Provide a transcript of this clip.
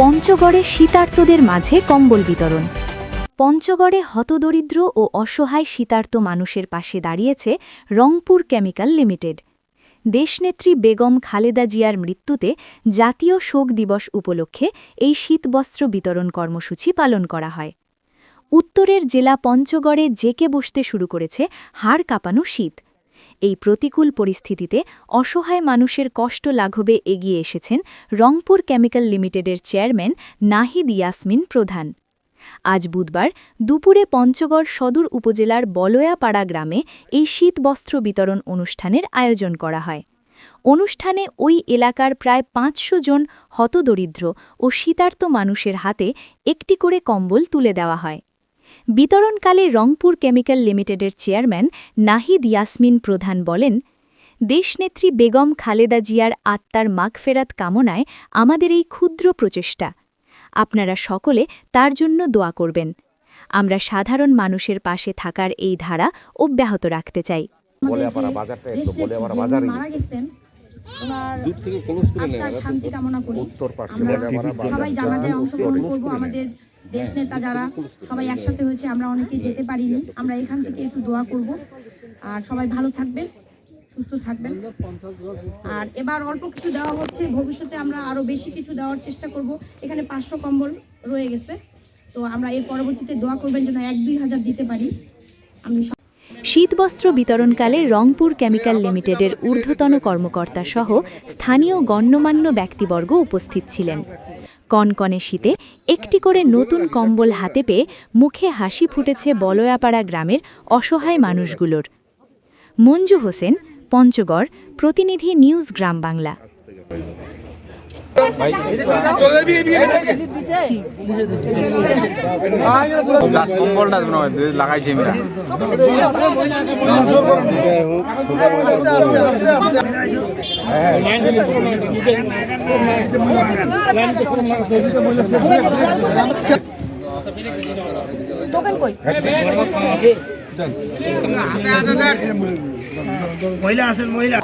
পঞ্চগড়ে শীতার্তদের মাঝে কম্বল বিতরণ। পঞ্চগড়ে হতদরিদ্র ও অসহায় শীতার্ত মানুষের পাশে দাঁড়িয়েছে রংপুর কেমিক্যাল লিমিটেড। দেশনেত্রী বেগম খালেদা জিয়ার মৃত্যুতে জাতীয় শোক দিবস উপলক্ষে এই শীতবস্ত্র বিতরণ কর্মসূচি পালন করা হয়। উত্তরের জেলা পঞ্চগড়ে জেকে বসতে শুরু করেছে হাড় কাঁপানো শীত। এই প্রতিকূল পরিস্থিতিতে অসহায় মানুষের কষ্ট লাঘবে এগিয়ে এসেছেন রংপুর কেমিক্যাল লিমিটেডের চেয়ারম্যান নাহিদ ইয়াসমিন প্রধান। আজ বুধবার দুপুরে পঞ্চগড় সদর উপজেলার বলয়াপাড়া গ্রামে এই শীতবস্ত্র বিতরণ অনুষ্ঠানের আয়োজন করা হয়। অনুষ্ঠানে ওই এলাকার প্রায় পাঁচশো জন হতদরিদ্র ও শীতার্ত মানুষের হাতে একটি করে কম্বল তুলে দেওয়া হয়। বিতরণকালে রংপুর কেমিক্যাল লিমিটেডের চেয়ারম্যান নাহিদ ইয়াসমিন প্রধান বলেন দেশনেত্রী বেগম খালেদা জিয়ার আত্মার মাগফেরাত কামনায় আমাদের এই ক্ষুদ্র প্রচেষ্টা। আপনারা সকলে তার জন্য দোয়া করবেন। আমরা সাধারণ মানুষের পাশে থাকার এই ধারা অব্যাহত রাখতে চাই। ওনার আত্মার শান্তি কামনা করি। আমরা সবাই জানাজায় অংশগ্রহণ করব আমাদের দেশ নেতা যারা। সবাই একসাথে হয়েছে আমরা অনেকে যেতে পারিনি। আমরা এখান থেকে একটু দোয়া করব। আর সবাই ভালো থাকবেন সুস্থ থাকবেন। আর এবার অল্প কিছু দেওয়া হচ্ছে। ভবিষ্যতে আমরা আরও বেশি কিছু দেওয়ার চেষ্টা করব। এখানে পাঁচশো কম্বল রয়ে গেছে। তো আমরা এর পরবর্তীতে দোয়া করবেন যেন এক দুই হাজার দিতে পারি। আমি শীতবস্ত্র বিতরণকালে রংপুর কেমিক্যাল লিমিটেডের ঊর্ধ্বতন কর্মকর্তা সহ স্থানীয় গণ্যমান্য ব্যক্তিবর্গ উপস্থিত ছিলেন। কনকনে শীতে একটি করে নতুন কম্বল হাতে পেয়ে মুখে হাসি ফুটেছে বলয়াপাড়া গ্রামের অসহায় মানুষগুলোর। মঞ্জু হোসেন, পঞ্চগড়, প্রতিনিধি নিউজ গ্রাম বাংলা। লাগাইছি মহিলা আছেন মহিলা।